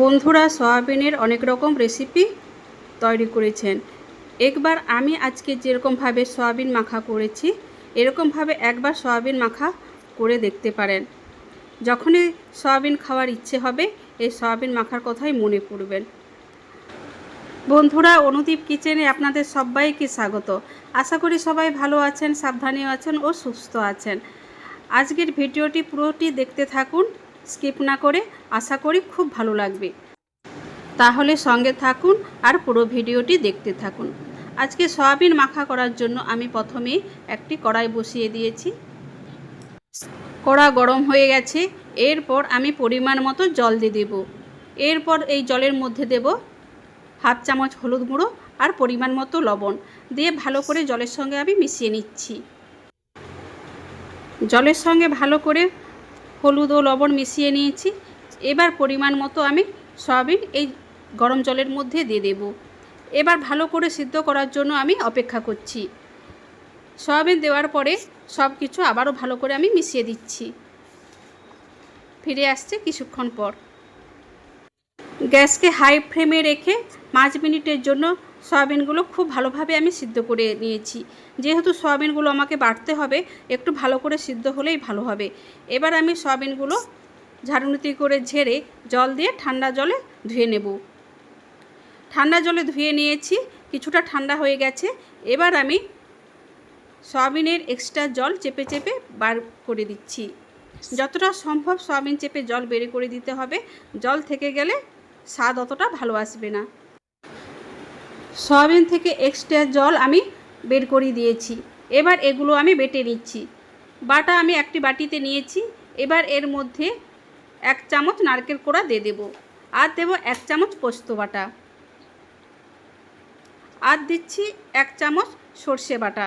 বন্ধুরা সয়াবিনের অনেক রকম রেসিপি তৈরি করেছেন। একবার আমি আজকে যেরকমভাবে সয়াবিন মাখা করেছি, এরকমভাবে একবার সয়াবিন মাখা করে দেখতে পারেন। যখনই সয়াবিন খাওয়ার ইচ্ছে হবে, এই সয়াবিন মাখার কথাই মনে পড়বেন বন্ধুরা, অনুদীপ কিচেনে আপনাদের সবাইকে স্বাগত। আশা করি সবাই ভালো আছেন সাবধানে আছেন ও সুস্থ আছেন। আজকের ভিডিওটি পুরোটি দেখতে থাকুন। স্কিপ না করে আশা করি খুব ভালো লাগবে। তাহলে সঙ্গে থাকুন আর পুরো ভিডিওটি দেখতে থাকুন। আজকে সয়াবিন মাখা করার জন্য আমি প্রথমে একটি কড়াই বসিয়ে দিয়েছি। কড়া গরম হয়ে গেছে, এরপর আমি পরিমাণ মতো জল দিয়ে দেব। এরপর এই জলের মধ্যে দেব হাফ চামচ হলুদ গুঁড়ো আর পরিমাণ মতো লবণ দিয়ে ভালো করে জলের সঙ্গে আমি মিশিয়ে নিচ্ছি। জলের সঙ্গে ভালো করে হলুদ ও লবণ মিশিয়ে নিয়েছি। এবার পরিমাণ মতো আমি সয়াবিন এই গরম জলের মধ্যে দিয়ে দেব। এবার ভালো করে সিদ্ধ করার জন্য আমি অপেক্ষা করছি। সয়াবিন দেওয়ার পরে সব কিছু আবারও ভালো করে আমি মিশিয়ে দিচ্ছি। ফিরে আসছে কিছুক্ষণ পর। গ্যাসকে হাই ফ্লেমে রেখে পাঁচ মিনিটের জন্য সয়াবিনগুলো খুব ভালোভাবে আমি সিদ্ধ করে নিয়েছি। যেহেতু সয়াবিনগুলো আমাকে বাড়তে হবে, একটু ভালো করে সিদ্ধ হলেই ভালো হবে। এবার আমি সয়াবিনগুলো ঝাড়ুনিতি করে ঝেড়ে জল দিয়ে ঠান্ডা জলে ধুয়ে নেব। ঠান্ডা জলে ধুয়ে নিয়েছি, কিছুটা ঠান্ডা হয়ে গেছে। এবার আমি সয়াবিনের এক্সট্রা জল চেপে চেপে বার করে দিচ্ছি। যতটা সম্ভব সয়াবিন চেপে জল বের করে দিতে হবে। জল থেকে গেলে স্বাদ অতটা ভালো আসবে না। সয়াবিন থেকে এক্সট্রা জল আমি বের করে দিয়েছি। এবার এগুলো আমি বেটে নিচ্ছি। বাটা আমি একটি বাটিতে নিয়েছি। এবার এর মধ্যে এক চামচ নারকেল কোড়া দিয়ে দেবো। আর দেবো এক চামচ পোস্ত বাটা। আর দিচ্ছি এক চামচ সর্ষে বাটা।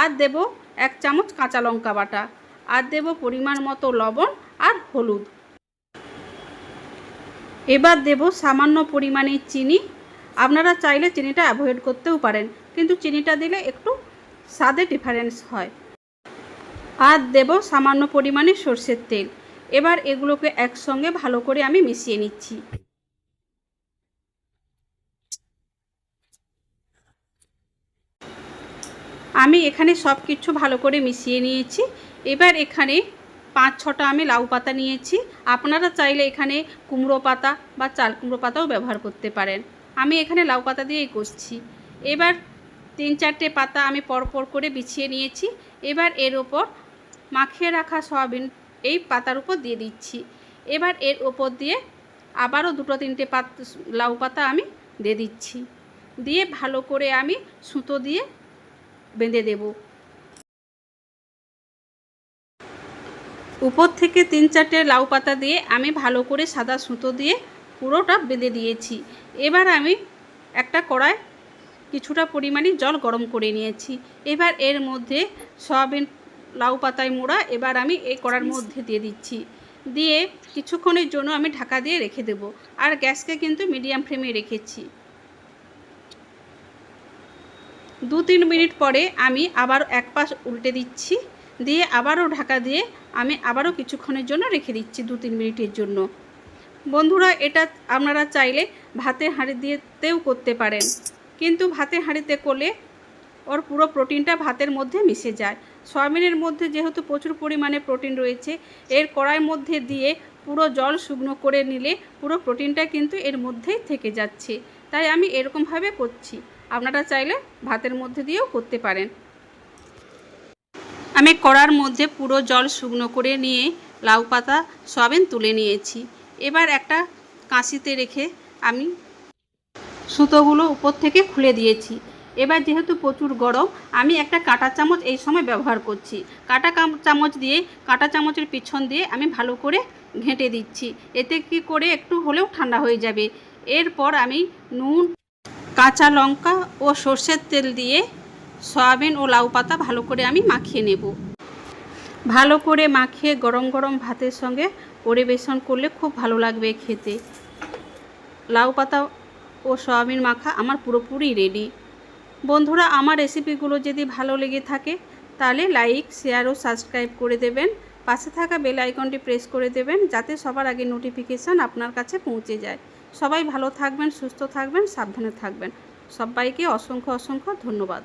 আর দেব এক চামচ কাঁচা লঙ্কা বাটা। আর দেব পরিমাণ মতো লবণ আর হলুদ। এবার দেব সামান্য পরিমাণে চিনি। আপনারা চাইলে চিনিটা অ্যাভয়েড করতেও পারেন, কিন্তু চিনিটা দিলে একটু স্বাদে ডিফারেন্স হয়। আর দেব সামান্য পরিমাণে সর্ষের তেল। এবার এগুলোকে একসঙ্গে ভালো করে আমি মিশিয়ে নিচ্ছি। আমি এখানে সব কিছু ভালো করে মিশিয়ে নিয়েছি। এবার এখানে পাঁচ ছটা আমি লাউ পাতা নিয়েছি। আপনারা চাইলে এখানে কুমড়ো পাতা বা চাল কুমড়ো পাতাও ব্যবহার করতে পারেন। আমি এখানে লাউ পাতা দিয়েই করছি। এবার তিন চারটে পাতা আমি পরপর করে বিছিয়ে নিয়েছি। এবার এর ওপর মাখিয়ে রাখা সয়াবিন এই পাতার উপর দিয়ে দিচ্ছি। এবার এর ওপর দিয়ে আবারও দুটো তিনটে পাত লাউ পাতা আমি দিয়ে দিচ্ছি। দিয়ে ভালো করে আমি সুতো দিয়ে বেঁধে দেব। উপর থেকে তিন চারটে লাউ পাতা দিয়ে আমি ভালো করে সাদা সুতো দিয়ে পুরোটা বেঁধে দিয়েছি। এবার আমি একটা কড়ায় কিছুটা পরিমাণে জল গরম করে নিয়েছি। এবার এর মধ্যে সয়াবিন লাউ পাতায় মোড়া এবার আমি এই কড়ার মধ্যে দিয়ে দিচ্ছি। দিয়ে কিছুক্ষণের জন্য আমি ঢাকা দিয়ে রেখে দেব। আর গ্যাসকে কিন্তু মিডিয়াম ফ্লেমে রেখেছি। দু তিন মিনিট পরে আমি আবার এক পাশ উল্টে দিচ্ছি। দিয়ে আবারও ঢাকা দিয়ে আমি আবারও কিছুক্ষণের জন্য রেখে দিচ্ছি দু তিন মিনিটের জন্য। বন্ধুরা, এটা আপনারা চাইলে ভাতের হাঁড়ি দিয়েতেও করতে পারেন। কিন্তু ভাতের হাঁড়িতে করলে ওর পুরো প্রোটিনটা ভাতের মধ্যে মিশে যায়। সয়াবিনের মধ্যে যেহেতু প্রচুর পরিমাণে প্রোটিন রয়েছে, এর কড়াইয়ের মধ্যে দিয়ে পুরো জল শুকনো করে নিলে পুরো প্রোটিনটা কিন্তু এর মধ্যেই থেকে যাচ্ছে। তাই আমি এরকমভাবে করছি। আপনারা চাইলে ভাতের মধ্যে দিয়েও করতে পারেন। আমি কড়ার মধ্যে পুরো জল শুকনো করে নিয়ে লাউ পাতা সয়াবিন তুলে নিয়েছি। এবার একটা কাঁচিতে রেখে আমি সুতোগুলো উপর থেকে খুলে দিয়েছি। এবার যেহেতু প্রচুর গরম, আমি একটা কাঁটা চামচ এই সময় ব্যবহার করছি। কাঁটা চামচ দিয়ে, কাঁটা চামচের পিছন দিয়ে আমি ভালো করে ঘেঁটে দিচ্ছি। এতে কি করে একটু হলেও ঠান্ডা হয়ে যাবে। এরপর আমি নুন, কাঁচা লঙ্কা ও সর্ষের তেল দিয়ে সয়াবিন ও লাউ পাতা ভালো করে আমি মাখিয়ে নেব। ভালো করে মাখিয়ে গরম গরম ভাতের সঙ্গে পরিবেশন করলে খুব ভালো লাগবে খেতে। লাউ পাতা ও সয়াবিন মাখা আমার পুরোপুরি রেডি বন্ধুরা, আমার রেসিপিগুলো যদি ভালো লেগে থাকে, তাহলে লাইক শেয়ার ও সাবস্ক্রাইব করে দেবেন। পাশে থাকা বেল আইকনটি প্রেস করে দেবেন, যাতে সবার আগে নোটিফিকেশান আপনার কাছে পৌঁছে যায়। সবাই ভালো থাকবেন, সুস্থ থাকবেন, সাবধানে থাকবেন। সবাইকে অসংখ্য অসংখ্য ধন্যবাদ।